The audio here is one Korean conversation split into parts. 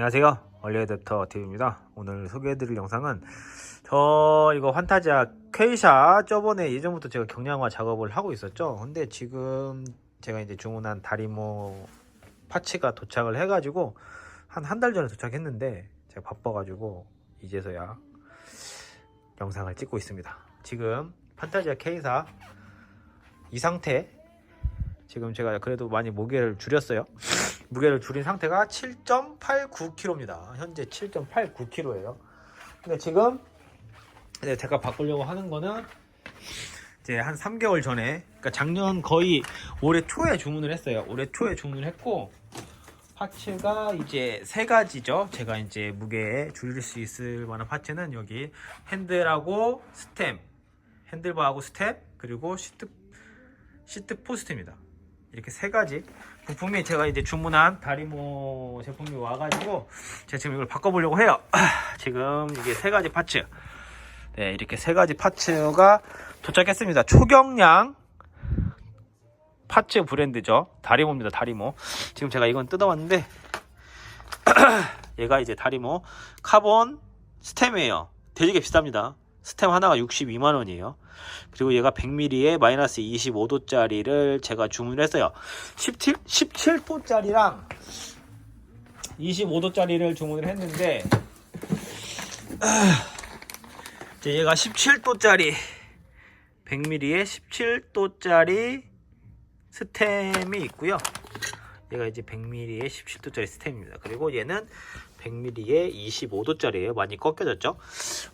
안녕하세요. 얼리에드터 TV입니다. 오늘 소개해드릴 영상은 저 이거 환타지아 퀘이샤 저번에 예전부터 제가 경량화 작업을 하고 있었죠. 근데 지금 제가 이제 주문한 다리모 파츠가 도착을 해가지고 한 한 달 전에 도착했는데 제가 바빠가지고 이제서야 영상을 찍고 있습니다. 지금 판타지아 K사 이 상태 지금 제가 그래도 많이 무게를 줄였어요. 무게를 줄인 상태가 7.89kg입니다. 현재 7.89kg예요. 근데 지금 이제 제가 바꾸려고 하는 거는 이제 한 3개월 전에, 그러니까 작년 거의 올해 초에 주문을 했어요. 올해 초에 주문을 했고 파츠가 이제 세 가지죠. 제가 이제 무게에 줄일 수 있을 만한 파츠는 여기 핸들하고 스템, 핸들바하고 스텝 그리고 시트 시트 포스트입니다. 이렇게 세 가지 부품이 제가 이제 주문한 다리모 제품이 와가지고 제가 지금 이걸 바꿔보려고 해요. 지금 이게 세 가지 파츠. 네, 이렇게 세 가지 파츠가 도착했습니다. 초경량 파츠 브랜드죠. 다리모입니다. 다리모. 지금 제가 이건 뜯어왔는데 얘가 이제 다리모 카본 스템이에요. 되게 비쌉니다. 스템 하나가 62만 원이에요. 그리고 얘가 100ml에 마이너스 25도짜리를 제가 주문했어요. 17, 17도짜리랑 25도짜리를 주문을 했는데 이제 얘가 17도짜리 100ml에 17도짜리 스템이 있고요. 얘가 이제 100ml에 17도짜리 스템입니다. 그리고 얘는 100ml에 25도짜리예요. 많이 꺾여졌죠?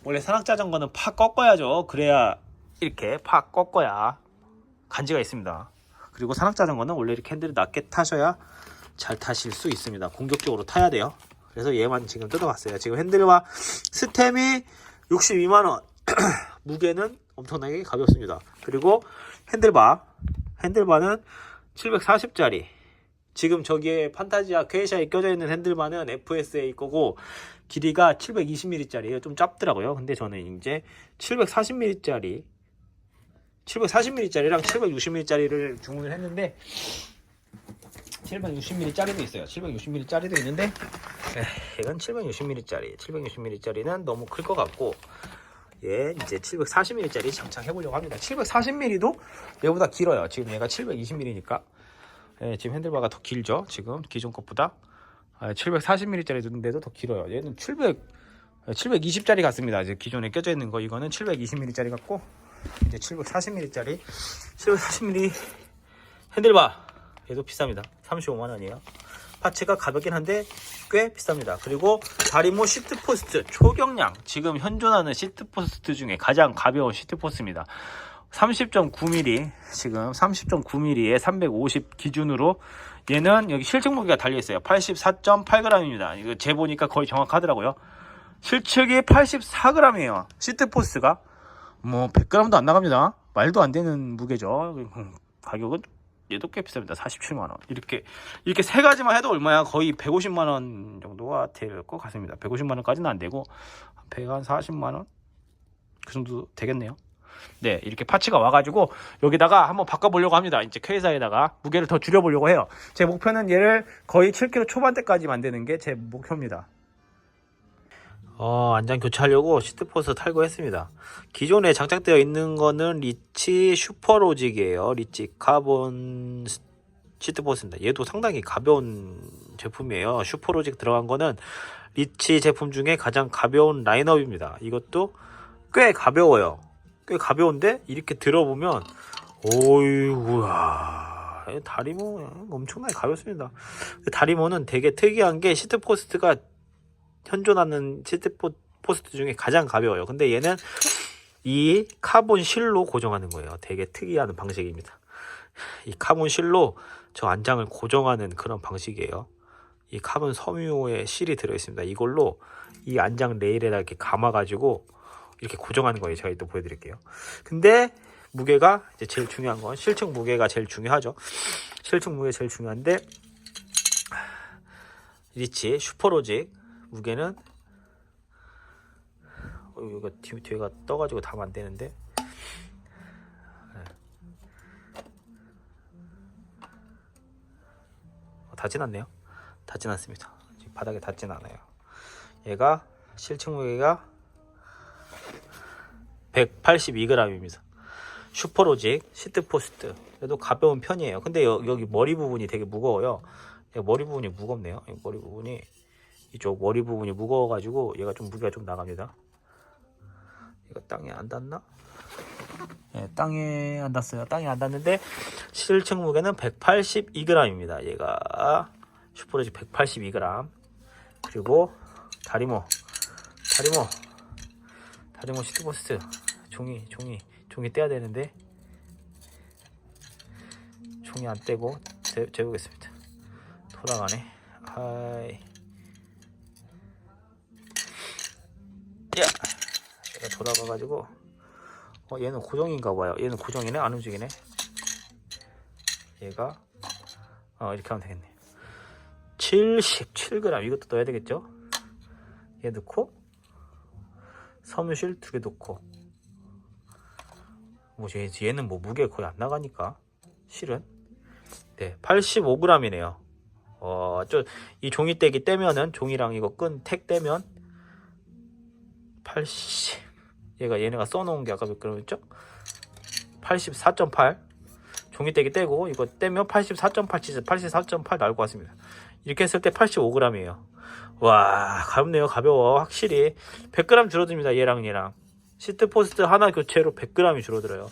원래 산악자전거는 팍 꺾어야죠. 그래야 이렇게 팍 꺾어야 간지가 있습니다. 그리고 산악자전거는 원래 이렇게 핸들을 낮게 타셔야 잘 타실 수 있습니다. 공격적으로 타야 돼요. 그래서 얘만 지금 뜯어봤어요. 지금 핸들과 스템이 62만원. 무게는 엄청나게 가볍습니다. 그리고 핸들바. 핸들바는 740짜리. 지금 저기에 판타지아 퀘이샤에 껴져 있는 핸들바는 FSA 거고 길이가 720mm짜리예요. 좀 짧더라고요. 근데 저는 이제 740mm짜리 740mm짜리랑 760mm짜리를 주문을 했는데 760mm짜리도 있어요. 760mm짜리도 있는데 이건 760mm짜리. 760mm짜리는 너무 클 것 같고 얘 이제 740mm짜리 장착해 보려고 합니다. 740mm도 얘보다 길어요. 지금 얘가 720mm니까 예, 지금 핸들바가 더 길죠. 지금 기존 것보다 740mm짜리인데도 더 길어요. 얘는 700 720짜리 같습니다. 이제 기존에 껴져 있는 거 이거는 720mm짜리 같고 이제 740mm짜리 740mm 핸들바 얘도 비쌉니다. 35만 원이에요. 파츠가 가볍긴 한데 꽤 비쌉니다. 그리고 다리모 시트 포스트 초경량 지금 현존하는 시트 포스트 중에 가장 가벼운 시트 포스트입니다. 30.9mm 지금 30.9mm에 350 기준으로 얘는 여기 실측 무게가 달려 있어요. 84.8g입니다. 이거 재 보니까 거의 정확하더라고요. 실측이 84g이에요. 시트 포스가 뭐 100g도 안 나갑니다. 말도 안 되는 무게죠. 음, 가격은 얘도 꽤 비쌉니다. 47만 원. 이렇게 이렇게 세 가지만 해도 얼마야? 거의 150만 원 정도가 될 것 같습니다. 150만 원까지는 안 되고 140만 원? 그 정도 되겠네요. 네, 이렇게 파츠가 와가지고 여기다가 한번 바꿔보려고 합니다. 이제 퀘이사에다가 무게를 더 줄여보려고 해요. 제 목표는 얘를 거의 7kg 초반대까지 만드는 게 제 목표입니다. 어, 안장 교체하려고 시트포스 탈거했습니다. 기존에 장착되어 있는 거는 리치 슈퍼로직이에요. 리치 카본 시트포스입니다. 얘도 상당히 가벼운 제품이에요. 슈퍼로직 들어간 거는 리치 제품 중에 가장 가벼운 라인업입니다. 이것도 꽤 가벼워요. 꽤 가벼운데 이렇게 들어보면 오이구야 다리모 엄청나게 가볍습니다. 다리모는 되게 특이한 게 시트 포스트가 현존하는 시트 포- 포스트 중에 가장 가벼워요. 근데 얘는 이 카본 실로 고정하는 거예요. 되게 특이한 방식입니다. 이 카본 실로 저 안장을 고정하는 그런 방식이에요. 이 카본 섬유에 실이 들어 있습니다. 이걸로 이 안장 레일에다 이렇게 감아가지고 이렇게 고정하는 거예요. 제가 또 보여드릴게요. 근데 무게가 이제 제일 중요한 건 실측 무게가 제일 중요하죠. 실측 무게 제일 중요한데 리치 슈퍼로직 무게는 어, 이거 뒤, 뒤가 떠가지고 다면 안 되는데 네. 어, 다 지났네요. 다 지났습니다. 바닥에 닿진 않아요. 얘가 실측 무게가 182g입니다. 슈퍼로직 시트포스트 그래도 가벼운 편이에요. 근데 여, 기 머리 부분이 되게 무거워요. 얘가 머리 부분이 무겁네요. 이 머리 부분이 이쪽 머리 부분이 무거워가지고 얘가 좀 무게가 좀 나갑니다. 이거 땅에 안 닿나? 네, 땅에 안 닿았어요. 땅에 안 닿는데 실측 무게는 182g입니다. 얘가 슈퍼로직 182g 그리고 다리모 다리모 다리모 시트포스트 종이 종이 종이 떼야 되는데 종이 안 떼고 재, 재보겠습니다. 돌아가네. 하이. 야! 얘가 돌아가 가지고 어 얘는 고정인가 봐요. 얘는 고정이네? 안 움직이네? 얘가 어 이렇게 하면 되겠네. 77g 이것도 넣어야 되겠죠? 얘 넣고 섬유실 두 개 넣고. 뭐 얘, 얘는 뭐 무게 거의 안 나가니까 실은. 네 85g이네요. 어저 이 종이 떼기 떼면은 종이랑 이거 끈 택 떼면 80 얘가 얘네가 써놓은 게 아까 몇 그램이었죠? 84.8 종이 떼기 떼고 이거 떼면 84.8 치즈 84.8 나올 것 같습니다. 이렇게 했을 때 85g이에요 와 가볍네요. 가벼워. 확실히. 100g 줄어듭니다 얘랑 얘랑. 시트 포스트 하나 교체로 100g이 줄어들어요.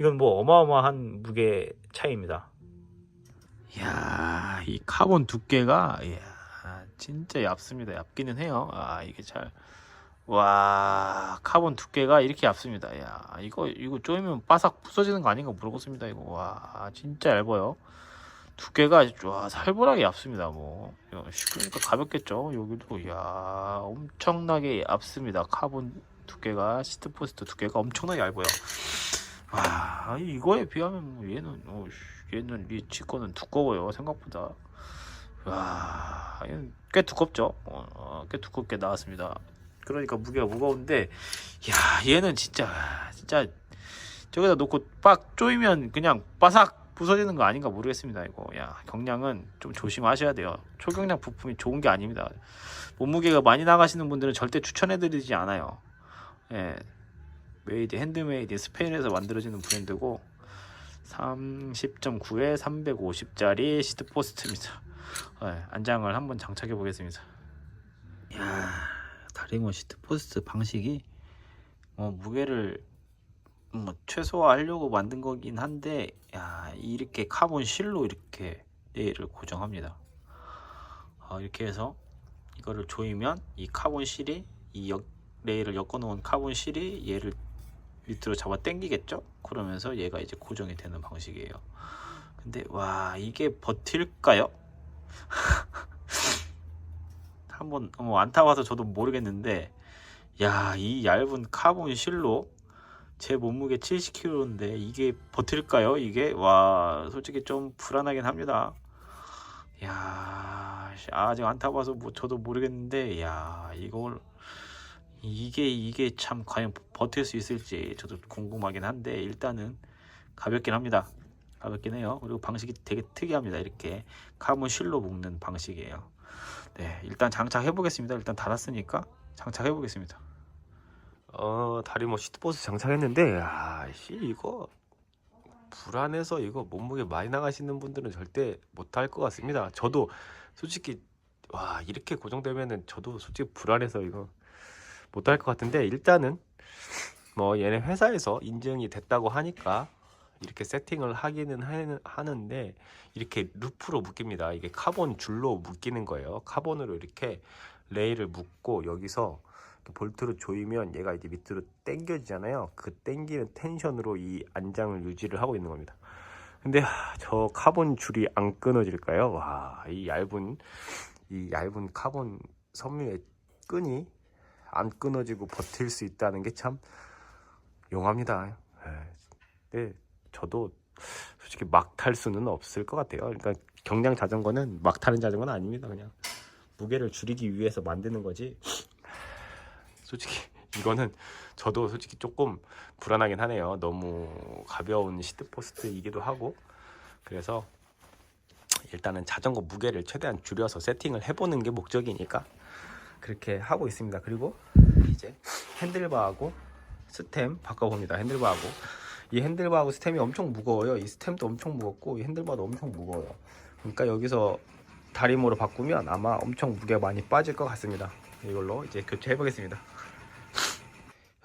이건 뭐 어마어마한 무게 차이입니다. 이야 이 카본 두께가 이야 진짜 얇습니다. 얇기는 해요. 아 이게 잘. 와 카본 두께가 이렇게 얇습니다. 야 이거 이거 쪼이면 바삭 부서지는 거 아닌가 모르겠습니다 이거. 와 진짜 얇아요 두께가 와 살벌하게 얇습니다 뭐. 야, 그러니까 가볍겠죠 여기도. 이야 엄청나게 얇습니다. 카본 두께가 시트 포스트 두께가 엄청나게 얇아요. 와 이거에 비하면 뭐 얘는 어, 씨, 얘는 리치 거는 두꺼워요 생각보다. 와 얘는 꽤 두껍죠? 어, 어, 꽤 두껍게 나왔습니다. 그러니까 무게가 무거운데 야 얘는 진짜 진짜 저기다 놓고 빡 조이면 그냥 바삭 부서지는 거 아닌가 모르겠습니다 이거. 야 경량은 좀 조심하셔야 돼요. 초경량 부품이 좋은 게 아닙니다. 몸무게가 많이 나가시는 분들은 절대 추천해드리지 않아요. 예. 메이드 핸드메이드 스페인에서 만들어지는 브랜드고 30.9에 350짜리 시트 포스트입니다. 예, 안장을 한번 장착해 보겠습니다. 야 다리모 시트 포스트 방식이 어, 무게를 뭐 최소화하려고 만든 거긴 한데 야 이렇게 카본 실로 이렇게 레일을 고정합니다. 아, 이렇게 해서 이거를 조이면 이 카본 실이 이 역, 레일을 엮어 놓은 카본 실이 얘를 밑으로 잡아 당기겠죠? 그러면서 얘가 이제 고정이 되는 방식이에요. 근데 와 이게 버틸까요? 한번 뭐 안 타봐서 저도 모르겠는데 야 이 얇은 카본 실로 제 몸무게 70kg인데 이게 버틸까요? 이게 와 솔직히 좀 불안하긴 합니다. 야 아직 안 타봐서 뭐 저도 모르겠는데 야 이걸 이게 이게 참 과연 버틸 수 있을지 저도 궁금하긴 한데 일단은 가볍긴 합니다. 가볍긴 해요. 그리고 방식이 되게 특이합니다. 이렇게 카본 실로 묶는 방식이에요. 네, 일단 장착해 보겠습니다. 일단 달았으니까 장착해 보겠습니다. 어 다리 뭐 시트보스 장착했는데 아씨 이거 불안해서 이거 몸무게 많이 나가시는 분들은 절대 못할 것 같습니다. 저도 솔직히 와 이렇게 고정되면은 저도 솔직히 불안해서 이거 못할 것 같은데 일단은 뭐 얘네 회사에서 인증이 됐다고 하니까 이렇게 세팅을 하기는 하는- 하는데 이렇게 루프로 묶입니다. 이게 카본 줄로 묶이는 거예요. 카본으로 이렇게 레일을 묶고 여기서 볼트로 조이면 얘가 이제 밑으로 당겨지잖아요. 그 당기는 텐션으로 이 안장을 유지를 하고 있는 겁니다. 근데 하, 저 카본 줄이 안 끊어질까요? 와, 이 얇은 이 얇은 카본 섬유의 끈이 안 끊어지고 버틸 수 있다는 게 참 용합니다. 예. 근데 저도 솔직히 막 탈 수는 없을 것 같아요. 그러니까 경량 자전거는 막 타는 자전거는 아닙니다. 그냥 무게를 줄이기 위해서 만드는 거지. 솔직히 이거는 저도 솔직히 조금 불안하긴 하네요. 너무 가벼운 시트포스트이기도 하고 그래서 일단은 자전거 무게를 최대한 줄여서 세팅을 해보는 게 목적이니까 그렇게 하고 있습니다. 그리고 이제 핸들바하고 스템 바꿔봅니다. 핸들바하고 이 핸들바하고 스템이 엄청 무거워요. 이 스템도 엄청 무겁고 이 핸들바도 엄청 무거워요. 그러니까 여기서 다리모로 바꾸면 아마 엄청 무게 많이 빠질 것 같습니다. 이걸로 이제 교체해 보겠습니다.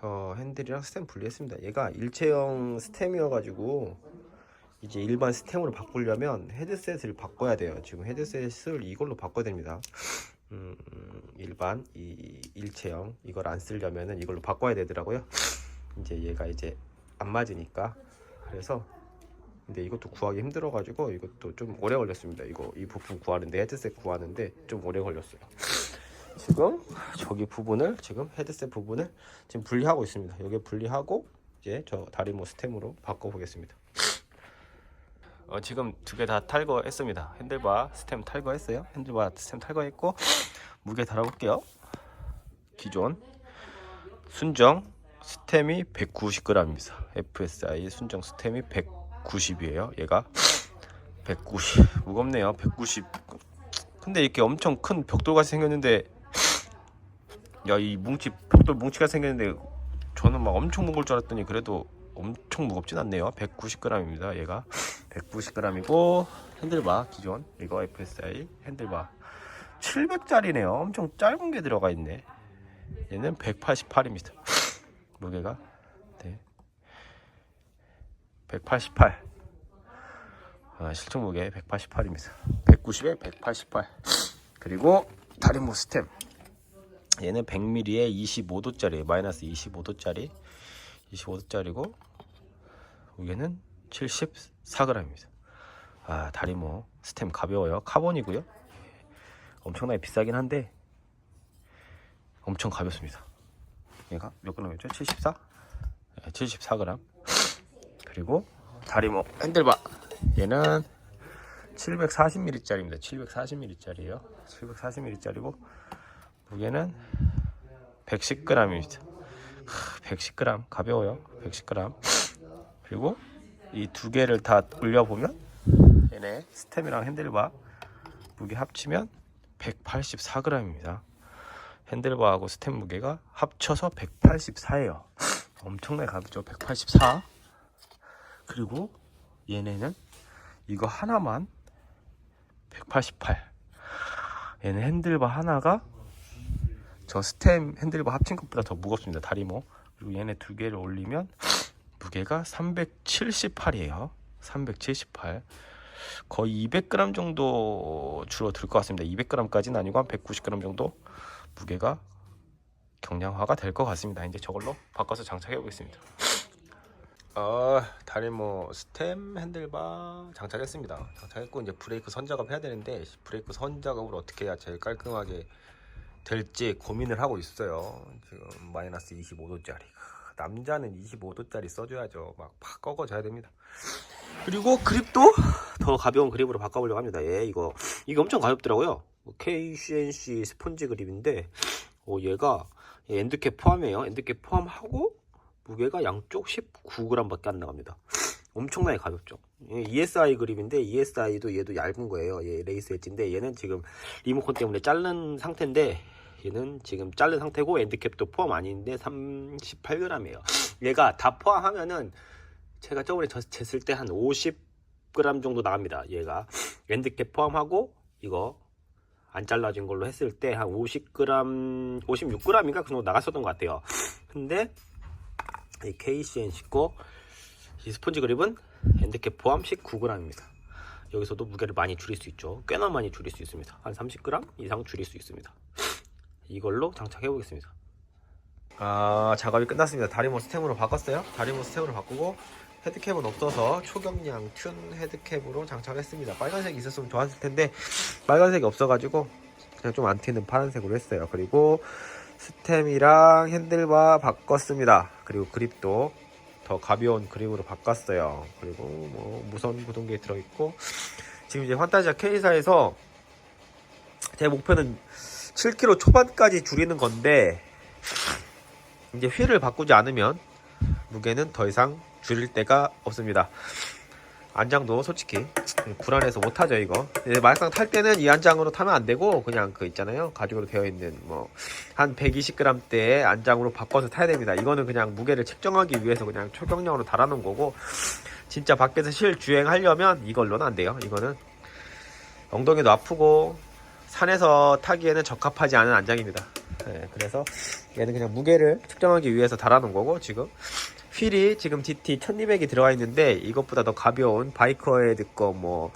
어, 핸들이랑 스템 분리했습니다. 얘가 일체형 스템이어가지고 이제 일반 스템으로 바꾸려면 헤드셋을 바꿔야 돼요. 지금 헤드셋을 이걸로 바꿔야 됩니다. 음, 일반 이 일체형 이걸 안 쓰려면은 이걸로 바꿔야 되더라고요. 이제 얘가 이제 안 맞으니까 그래서 근데 이것도 구하기 힘들어 가지고 이것도 좀 오래 걸렸습니다. 이거 이 부품 구하는데 헤드셋 구하는데 좀 오래 걸렸어요. 지금 저기 부분을 지금 헤드셋 부분을 지금 분리하고 있습니다. 여기 분리하고 이제 저 다리모 스템으로 바꿔 보겠습니다. 어, 지금 두 개 다 탈거했습니다. 핸들바 스템 탈거했어요. 핸들바 스템 탈거했고 무게 달아볼게요. 기존 순정 스템이 190g입니다. FSI 순정 스템이 190이에요. 얘가 190 무겁네요. 190 근데 이렇게 엄청 큰 벽돌같이 생겼는데 야 이 뭉치 벽돌 뭉치가 생겼는데 저는 막 엄청 무거울 줄 알았더니 그래도 엄청 무겁진 않네요. 190g입니다 얘가. 190g이고 핸들바 기존 이거 FSI 핸들바. 700짜리네요. 엄청 짧은 게 들어가 있네. 얘는 188입니다. 무게가. 네. 188 아, 실총 무게 188입니다. 190에 188 그리고 다리모 스템 얘는 100ml에 25도짜리 마이너스 25도짜리 25도짜리고 무게는 74g입니다. 아 다리모 스템 가벼워요. 카본이고요. 엄청나게 비싸긴 한데 엄청 가볍습니다. 얘가 몇 g이었죠? 74? 네, 74g 그리고 다리모 핸들바 얘는 740ml짜리입니다. 740ml짜리예요. 740ml짜리고 무게는 110g입니다. 110g 가벼워요. 110g. 그리고 이 두 개를 다 올려 보면 얘네 스템이랑 핸들바 무게 합치면 184g입니다. 핸들바하고 스템 무게가 합쳐서 184예요. 엄청나게 가볍죠. 184. 그리고 얘네는 이거 하나만 188. 얘는 핸들바 하나가 저 스템 핸들바 합친 것보다 더 무겁습니다. 다리모. 그리고 얘네 두 개를 올리면 무게가 378이에요. 378. 거의 200g 정도 줄어들 것 같습니다. 200g까지는 아니고 한 190g 정도 무게가 경량화가 될 것 같습니다. 이제 저걸로 바꿔서 장착해 보겠습니다. 어, 다리모 스템 핸들바 장착했습니다. 장착했고 이제 브레이크 선작업 해야 되는데 브레이크 선작업을 어떻게 해야 제일 깔끔하게 될지 고민을 하고 있어요. 지금 마이너스 25도짜리. 남자는 25도짜리 써줘야죠. 막 팍 꺾어줘야 됩니다. 그리고 그립도 더 가벼운 그립으로 바꿔보려고 합니다. 예, 이거 이게 엄청 가볍더라고요. 뭐 KCNC 스폰지 그립인데 어, 얘가 엔드캡 포함이에요. 엔드캡 포함하고 무게가 양쪽 19g밖에 안 나갑니다. 엄청나게 가볍죠. 예, ESI 그립인데 ESI도 얘도 얇은 거예요. 얘 레이스 엣지인데 얘는 지금 리모컨 때문에 자른 상태인데 얘는 지금 자른 상태고 엔드캡도 포함 아닌데 38g이에요. 얘가 다 포함하면은 제가 저번에 저- 쟀을 때 한 50g 정도 나갑니다. 얘가 엔드캡 포함하고 이거 안 잘라진 걸로 했을 때 한 50g, 56g인가 그 정도 나갔었던 것 같아요. 근데 이 KCNC 거 이 스펀지 그립은 엔드캡 포함 19g입니다. 여기서도 무게를 많이 줄일 수 있죠. 꽤나 많이 줄일 수 있습니다. 한 30g 이상 줄일 수 있습니다. 이걸로 장착해 보겠습니다. 아 작업이 끝났습니다. 다리모 스템으로 바꿨어요. 다리모 스템으로 바꾸고 헤드캡은 없어서 초경량 튠 헤드캡으로 장착했습니다. 빨간색이 있었으면 좋았을 텐데 빨간색이 없어가지고 그냥 좀 안 튀는 파란색으로 했어요. 그리고 스템이랑 핸들바 바꿨습니다. 그리고 그립도 더 가벼운 그립으로 바꿨어요. 그리고 뭐 무선 구동기에 들어있고 지금 이제 환타지아 K사에서 제 목표는 7kg 초반까지 줄이는 건데 이제 휠을 바꾸지 않으면 무게는 더 이상 줄일 데가 없습니다. 안장도 솔직히 불안해서 못 타죠 이거. 예, 막상 탈 때는 이 안장으로 타면 안 되고 그냥 그 있잖아요 가죽으로 되어 있는 뭐 한 120g대의 안장으로 바꿔서 타야 됩니다. 이거는 그냥 무게를 측정하기 위해서 그냥 초경량으로 달아놓은 거고 진짜 밖에서 실 주행하려면 이걸로는 안 돼요. 이거는 엉덩이도 아프고 산에서 타기에는 적합하지 않은 안장입니다. 예, 그래서 얘는 그냥 무게를 측정하기 위해서 달아놓은 거고 지금 휠이 지금 DT 1200이 들어가 있는데 이것보다 더 가벼운 바이커에 듣고 뭐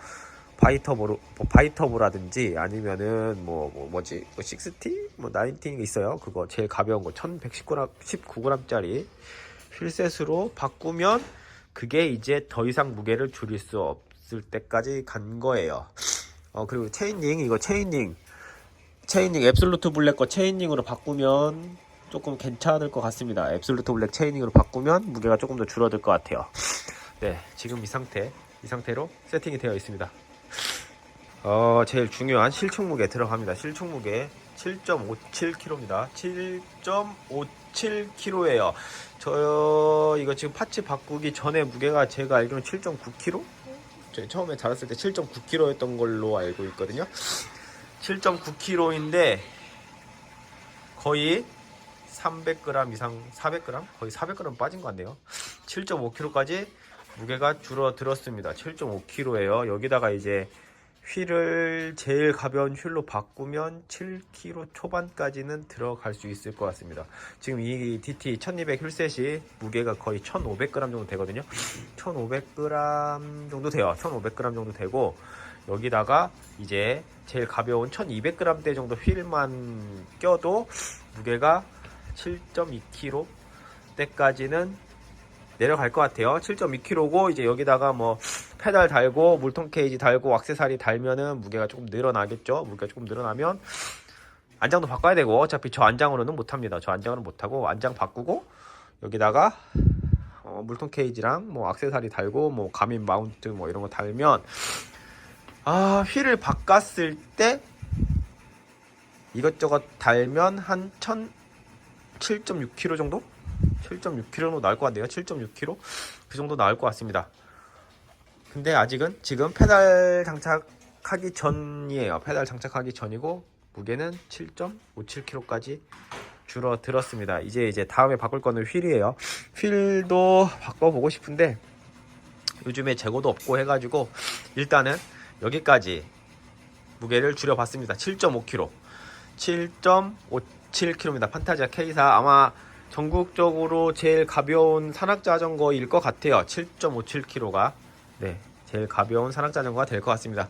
바이터보로 뭐 바이터보라든지 아니면은 뭐, 뭐 뭐지 뭐 60, 뭐 19가 있어요. 그거 제일 가벼운 거 1119g 19g짜리 휠셋으로 바꾸면 그게 이제 더 이상 무게를 줄일 수 없을 때까지 간 거예요. 어 그리고 체인링 이거 체인링 체인링 앱솔루트 블랙 거 체인링으로 바꾸면 조금 괜찮을 것 같습니다. 앱솔루트 블랙 체이닝으로 바꾸면 무게가 조금 더 줄어들 것 같아요. 네, 지금 이 상태, 이 상태로 세팅이 되어 있습니다. 어, 제일 중요한 실총 무게 들어갑니다. 실총 무게 7.57kg입니다. 7.57kg예요. 저 이거 지금 파츠 바꾸기 전에 무게가 제가 알기로는 7.9kg? 제가 처음에 달았을 때 7.9kg였던 걸로 알고 있거든요. 7.9kg인데 거의 300g 이상 400g 거의 400g 빠진 것 같네요. 7.5kg까지 무게가 줄어들었습니다. 7.5kg예요. 여기다가 이제 휠을 제일 가벼운 휠로 바꾸면 7kg 초반까지는 들어갈 수 있을 것 같습니다. 지금 이 DT 1200 휠셋이 무게가 거의 1500g 정도 되거든요. 1500g 정도 돼요. 1500g 정도 되고 여기다가 이제 제일 가벼운 1200g대 정도 휠만 껴도 무게가 7.2kg 때까지는 내려갈 것 같아요. 7.2kg고 이제 여기다가 뭐 페달 달고 물통 케이지 달고 액세서리 달면은 무게가 조금 늘어나겠죠. 무게가 조금 늘어나면 안장도 바꿔야 되고 어차피 저 안장으로는 못 합니다. 저 안장으로는 못 하고 안장 바꾸고 여기다가 어, 물통 케이지랑 뭐 액세서리 달고 뭐 가민 마운트 뭐 이런 거 달면 아 휠을 바꿨을 때 이것저것 달면 한 1000, 7.6kg 정도? 7.6kg로 나올 것 같네요. 7.6kg 그 정도 나올 것 같습니다. 근데 아직은 지금 페달 장착하기 전이에요. 페달 장착하기 전이고 무게는 7.57kg까지 줄어들었습니다. 이제 이제 다음에 바꿀 거는 휠이에요. 휠도 바꿔보고 싶은데 요즘에 재고도 없고 해가지고 일단은 여기까지 무게를 줄여봤습니다. 7.5kg, 7.5 7km 판타지아 K4 아마 전국적으로 제일 가벼운 산악자전거일 것 같아요. 7.57km가 네 제일 가벼운 산악자전거가 될 것 같습니다.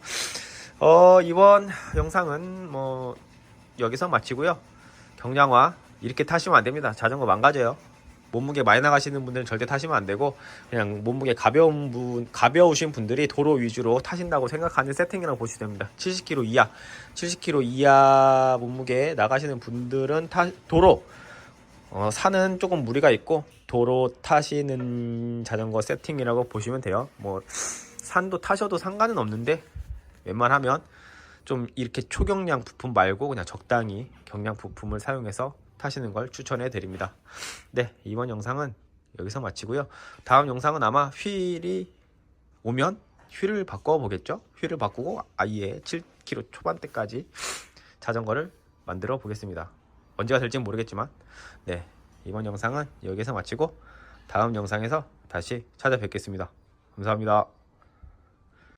어 이번 영상은 뭐 여기서 마치고요. 경량화 이렇게 타시면 안 됩니다. 자전거 망가져요. 몸무게 많이 나가시는 분들은 절대 타시면 안 되고 그냥 몸무게 가벼운 분 가벼우신 분들이 도로 위주로 타신다고 생각하는 세팅이라고 보시면 됩니다. 70kg 이하, 70kg 이하 몸무게 나가시는 분들은 타 도로 어, 산은 조금 무리가 있고 도로 타시는 자전거 세팅이라고 보시면 돼요. 뭐 산도 타셔도 상관은 없는데 웬만하면 좀 이렇게 초경량 부품 말고 그냥 적당히 경량 부품을 사용해서 타시는 걸 추천해 드립니다. 네, 이번 영상은 여기서 마치고요. 다음 영상은 아마 휠이 오면 휠을 바꿔 보겠죠. 휠을 바꾸고 아예 7km 초반대까지 자전거를 만들어 보겠습니다. 언제가 될지는 모르겠지만 네, 이번 영상은 여기서 마치고 다음 영상에서 다시 찾아뵙겠습니다. 감사합니다.